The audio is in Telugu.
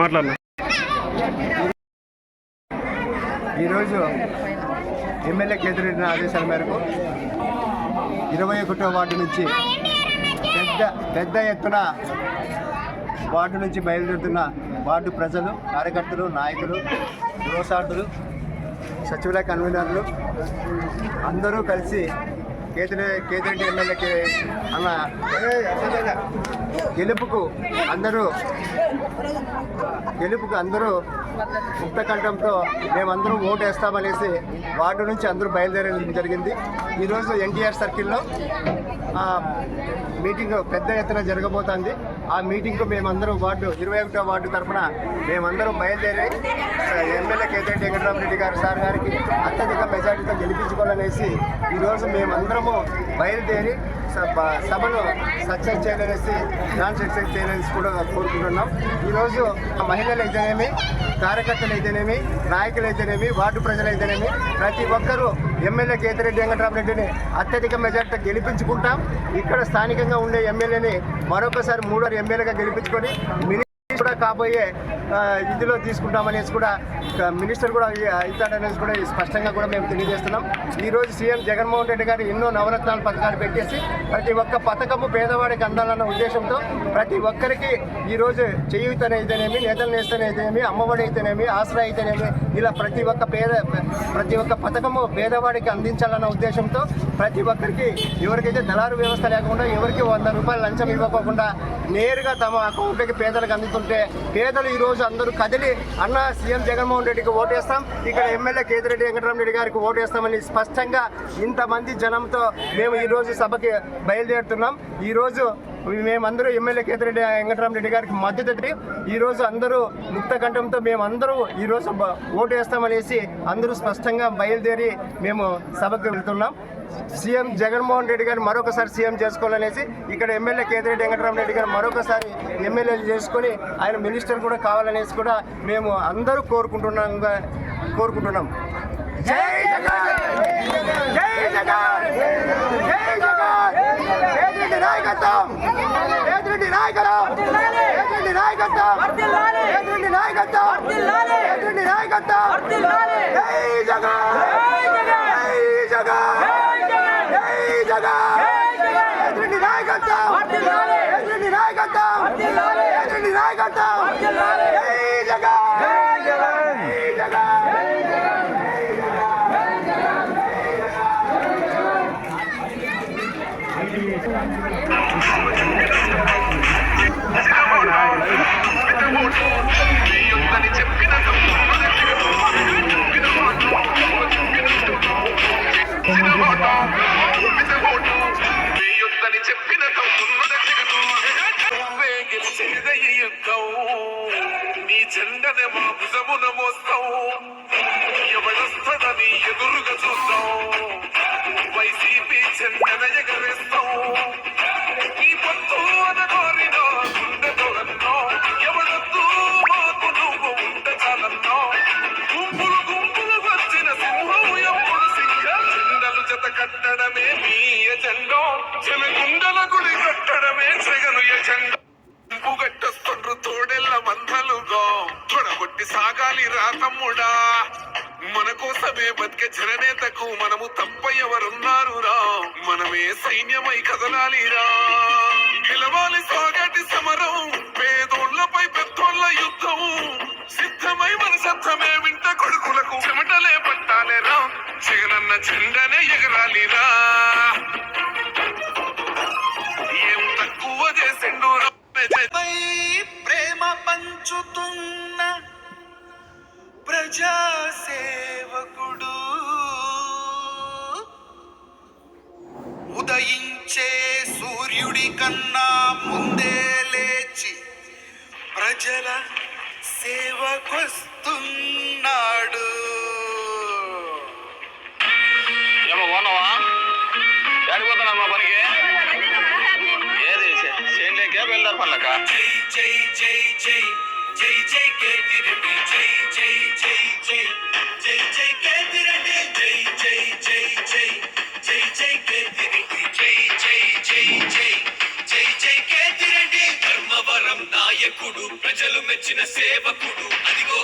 మాట్లాడినా? ఈరోజు ఎమ్మెల్యే ఎదురైన ఆదేశాల మేరకు ఇరవై ఒకటో వార్డు నుంచి పెద్ద పెద్ద ఎత్తున వార్డు నుంచి బయలుదేరుతున్న వార్డు ప్రజలు కార్యకర్తలు నాయకులు గృహసార్థులు సచివాలయ కన్వీనర్లు అందరూ కలిసి కేతిరె కేతిరెడ్డి ఎమ్మెల్యేకి అన్న గెలుపుకు అందరూ గెలుపుకు అందరూ ముక్త కంఠంతో మేమందరం ఓటు వేస్తామనేసి వార్డు నుంచి అందరూ బయలుదేరడం జరిగింది. ఈరోజు ఎన్టీఆర్ సర్కిల్లో మీటింగ్ పెద్ద ఎత్తున జరగబోతోంది. ఆ మీటింగ్కు మేమందరం వార్డు ఇరవై ఒకటో వార్డు తరఫున మేమందరం బయలుదేరి ఎమ్మెల్యే కేతిరెడ్డి వెంకటరామరెడ్డి గారు సార్ గారికి అత్యధిక మెజార్టీతో గెలిపించుకోవాలనేసి ఈరోజు మేమందరము బయలుదేరి సభను సక్సెస్ చేయాలనేసి నాన్ సక్సెస్ చేయాలనేసి కూడా కోరుకుంటున్నాం. ఈరోజు మహిళలు అయితేనేమి కార్యకర్తలు అయితేనేమి నాయకులు అయితేనేమి వార్డు ప్రజలు అయితేనేమి ప్రతి ఒక్కరూ ఎమ్మెల్యే కేతిరెడ్డి వెంకటరామరెడ్డిని అత్యధిక మెజార్టీ గెలిపించుకుంటాం. ఇక్కడ స్థానికంగా ఉండే ఎమ్మెల్యేని మరొకసారి మూడో ఎమ్మెల్యేగా గెలిపించుకొని మినీ కూడా కాబోయే విధిలో ఇదిలో తీసుకుంటామనేసి కూడా మినిస్టర్ కూడా అవుతాడనేసి కూడా స్పష్టంగా కూడా మేము తెలియజేస్తున్నాం. ఈరోజు సీఎం జగన్మోహన్ రెడ్డి గారు ఎన్నో నవరత్నాల పథకాలు పెట్టేసి ప్రతి ఒక్క పథకము పేదవాడికి అందాలన్న ఉద్దేశంతో ప్రతి ఒక్కరికి ఈరోజు చేయూతనైతేనేమి నేతలు నేస్తేనేమి అమ్మఒడి అయితేనేమి ఆసరా అయితేనేమి ఇలా ప్రతి ఒక్క పేద ప్రతి ఒక్క పథకము పేదవాడికి అందించాలన్న ఉద్దేశంతో ప్రతి ఒక్కరికి ఎవరికైతే దళారు వ్యవస్థ లేకుండా ఎవరికి వంద రూపాయలు లంచం ఇవ్వకోకుండా నేరుగా తమ అకౌంట్లకి పేదలకు అందుతుంటే పేదలు ఈరోజు అందరూ కదిలి అన్న సీఎం జగన్మోహన్ రెడ్డికి ఓటేస్తాం. ఇక్కడ ఎమ్మెల్యే కేతిరెడ్డి వెంకటరామరెడ్డి గారికి ఓటేస్తామని స్పష్టంగా ఇంతమంది జనంతో మేము ఈరోజు సభకి బయలుదేరుతున్నాం. ఈరోజు మేమందరూ ఎమ్మెల్యే కేతిరెడ్డి వెంకటరామరెడ్డి గారికి మద్దతు ఈరోజు ఈ రోజు అందరూ ముక్త కంఠంతో మేమందరూ ఈరోజు ఓటు వేస్తామనేసి అందరూ స్పష్టంగా బయలుదేరి మేము సభకు వెళ్తున్నాం. సీఎం జగన్మోహన్ రెడ్డి గారిని మరొకసారి సీఎం చేసుకోవాలనేసి ఇక్కడ ఎమ్మెల్యే కేతిరెడ్డి వెంకటరామరెడ్డి గారు మరొకసారి ఎమ్మెల్యేలు చేసుకొని ఆయన మినిస్టర్ కూడా కావాలనేసి కూడా మేము అందరూ కోరుకుంటున్నాం కోరుకుంటున్నాం జై జగన్ జై జగన్ జై జగన్ కేతిరెడ్డి నాయకత్వం కేతిరెడ్డి నాయకత్వం కేతిరెడ్డి నాయకత్వం కేతిరెడ్డి నాయకత్వం కేతిరెడ్డి నాయకత్వం జై జగన్ జై జగన్ జై జగన్ కేతిరెడ్డి నాయకత్వం కేతిరెడ్డి నాయకత్వం! కేతిరెడ్డి నాయకత్వం! జై జగన్! జై జగన్! వేయొద్దని నువ్వే గెలిచేదే నీ జెండనే మా భుజమున మోస్తాం ఎవడొస్తదని ఎదురుగా చూస్తాం తొడగొట్టి రా తమ్ముడా. మన కోసమే బతికే జననేతకు మనము తప్ప ఎవరున్నారు రా మనమే సైన్యమై కదలాలి రా గెలవాలి సాగటి సమరం పేదోళ్ళపై పెద్దోళ్ళ యుద్ధం సిద్ధమై మన శబ్దమే వింట కొడుకులకు చెమటలే పట్టాలేరా. జగనన్న జెండనే ఎగరాలి ఉదయించే సూర్యుడి కన్నా ముందే లేచి ప్రజల సేవకొస్తున్నాడు ఏమో కొన్నావా ఎడిపోతున్నామ్మా పనికి ఏది పనులక జై జై జై జై జై జై కేతిరెడ్డి జై జై జై జై జై జై జై జై జై జై జై నాయకుడు ప్రజలు మెచ్చిన సేవకుడు. అదిగో